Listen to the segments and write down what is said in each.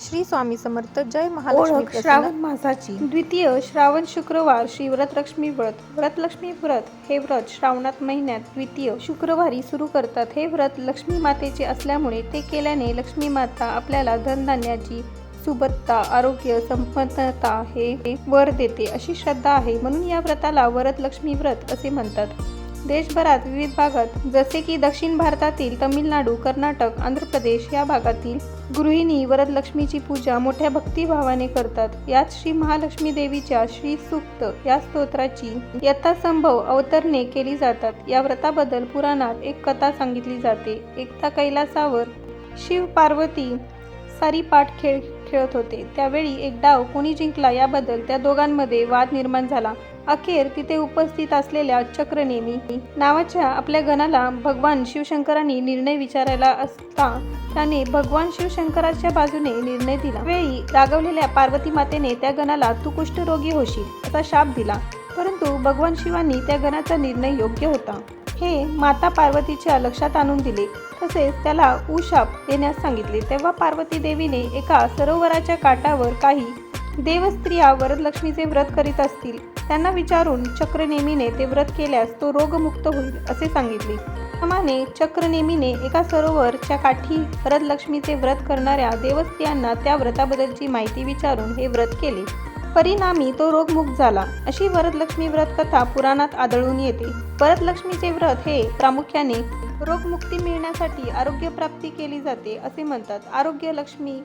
श्री स्वामी समर्थ जय महालक्ष्मी. श्रावण मासाची. द्वितीय श्रावण शुक्रवार श्री व्रतलक्ष्मी व्रत. व्रतलक्ष्मी व्रत हे व्रत श्रावणात महिन्यात द्वितीय शुक्रवारी सुरू करतात. हे व्रत लक्ष्मी मातेचे असल्यामुळे ते केल्याने लक्ष्मी माता आपल्याला धनधान्याची सुबत्ता आरोग्य संपन्नता हे वर देते अशी श्रद्धा आहे. म्हणून या व्रताला वरदलक्ष्मी व्रत असे म्हणतात. देशभरात विविध भागात जसे की दक्षिण भारतातील तमिळनाडू कर्नाटक आंध्र प्रदेश या भागातील गृहिणी वरदलक्ष्मीची पूजा मोठ्या भक्तिभावाने करतात. यात श्री महालक्ष्मी देवीच्या श्री सुक्त या स्तोत्राची यथासंभव अवतरणे केली जातात. या व्रताबद्दल पुराणात एक कथा सांगितली जाते. एकदा कैलासावर शिव पार्वती सारीपाठ खेळ खेळत होते. त्यावेळी एक डाव कोणी जिंकला याबद्दल त्या दोघांमध्ये वाद निर्माण झाला. अखेर तिथे उपस्थित असलेल्या चक्रनेमी नावाच्या आपल्या गणाला भगवान शिवशंकरांनी निर्णय विचारायला असता त्याने भगवान शिवशंकराच्या बाजूने निर्णय दिला. वेळी रागवलेल्या पार्वती मातेने त्या गणाला तू कुष्ठरोगी होशील असा शाप दिला. परंतु भगवान शिवांनी त्या गणाचा निर्णय योग्य होता. हे माता पार्वतीच्या लक्षात आणून दिले. तसेच त्याला उशाप देण्यास सांगितले. तेव्हा पार्वती देवीने एका सरोवराच्या काठावर काही देवस्त्रिया वरदलक्ष्मीचे व्रत करीत असतील. त्यांना विचारून चक्रनेमीने ते व्रत केल्यास तो रोगमुक्त होईल असे सांगितले. प्रमाणे चक्रनेमीने एका सरोवरच्या काठी वरदलक्ष्मीचे व्रत करणाऱ्या देवस्त्रियांना त्या व्रताबद्दलची माहिती विचारून हे व्रत केले. परिणामी तो रोगमुक्त झाला. अशी वरदलक्ष्मी व्रत कथा पुराणात आढळून येते. वरदलक्ष्मीचे व्रत हे प्रामुख्याने रोगमुक्ती मिळण्यासाठी आरोग्यप्राप्ती केली जाते असे म्हणतात. आरोग्य लक्ष्मी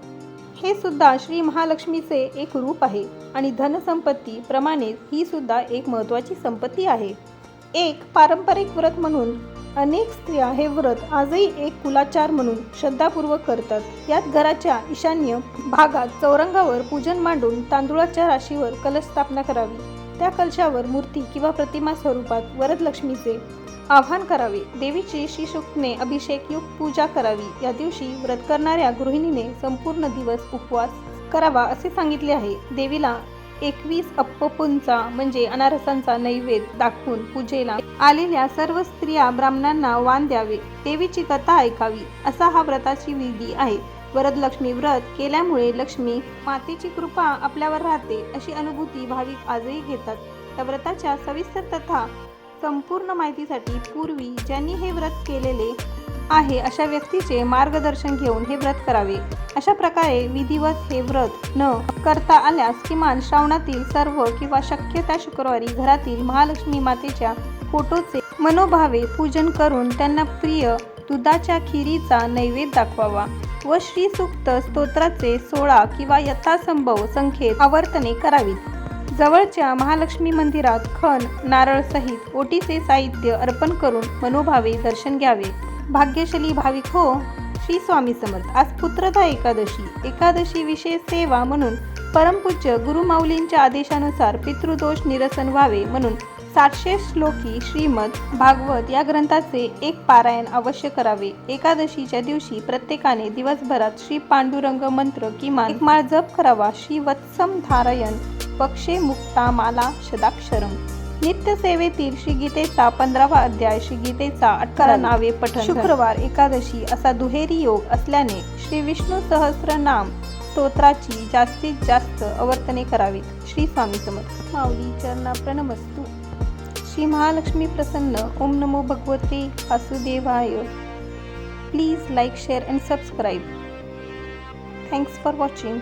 हे सुद्धा श्री महालक्ष्मीचे एक रूप आहे आणि धनसंपत्ती प्रमाणेच ही सुद्धा एक महत्त्वाची संपत्ती आहे. एक पारंपरिक व्रत म्हणून अनेक स्त्रिया हे व्रत आजही एक कुलाचार म्हणून श्रद्धापूर्वक करतात. यात घराच्या ईशान्य भागात चौरंगावर पूजन मांडून तांदुळाच्या राशीवर कलश स्थापना करावी. त्या कलशावर मूर्ती किंवा प्रतिमा स्वरूपात वरदलक्ष्मीचे आवाहन करावे. देवीची शिशुक्ने अभिषेक युक्त पूजा करावी. या दिवशी व्रत करणाऱ्या गृहिणीने संपूर्ण दिवस उपवास करावा असे सांगितले आहे. देवीला एकवीस अप्पपुंचा म्हणजे अनारसांचा नैवेद्य दाखवून पूजेला आलेल्या सर्व स्त्रिया ब्राह्मणांना वान द्यावे. देवीची कथा ऐकावी असा हा व्रताची विधी आहे. वरदलक्ष्मी व्रत केल्यामुळे लक्ष्मी मातेची कृपा आपल्यावर राहते अशी अनुभूती भाविक आजही घेतात. त्या व्रताच्या सविस्तर तथा संपूर्ण माहितीसाठी पूर्वी ज्यांनी हे व्रत केलेले आहे अशा व्यक्तीचे मार्गदर्शन घेऊन हे व्रत करावे. अशा प्रकारे विधिवत हे व्रत न करता आल्यास किमान श्रावणातील सर्व किंवा शक्य त्या शुक्रवारी घरातील महालक्ष्मी मातेच्या फोटोचे मनोभावे पूजन करून त्यांना प्रिय दुधाच्या खिरीचा नैवेद्य दाखवावा व श्रीसूक्त स्तोत्राचे सोळा किंवा यथासंभव संख्येत आवर्तने करावीत. जवळच्या महालक्ष्मी मंदिरात खण नारळ सहित ओटीचे साहित्य अर्पण करून मनोभावे दर्शन घ्यावे. भाग्यशली भाविक हो श्री स्वामी समर्थ. आज पुत्रदा एकादशी. एकादशी विशेष सेवा म्हणून परमपूज्य गुरुमाऊलींच्या आदेशानुसार पितृदोष निरसन व्हावे म्हणून सातशे श्लोकी श्रीमद भागवत या ग्रंथाचे एक पारायण अवश्य करावे. एकादशीच्या दिवशी प्रत्येकाने दिवसभरात श्री पांडुरंग मंत्र किमान एक माळ जप करावा. श्री वत्सम धारायण पक्षे मुक्ता माला शदाक्षरम नित्य सेवेतील श्री गीतेचा पंधरावा अध्याय श्री गीतेचा अठरा नावे पठण. शुक्रवार एकादशी असा दुहेरी योग असल्याने श्री विष्णू सहस्रनाम स्तोत्राची जास्तीत जास्त अवर्तने करावीत. श्री स्वामी समर्थ. माऊली चरणा प्रणमस्तू. श्री महालक्ष्मी प्रसन्न. ओम नमो भगवते वासुदेवाय. Please like share and subscribe. Thanks for watching.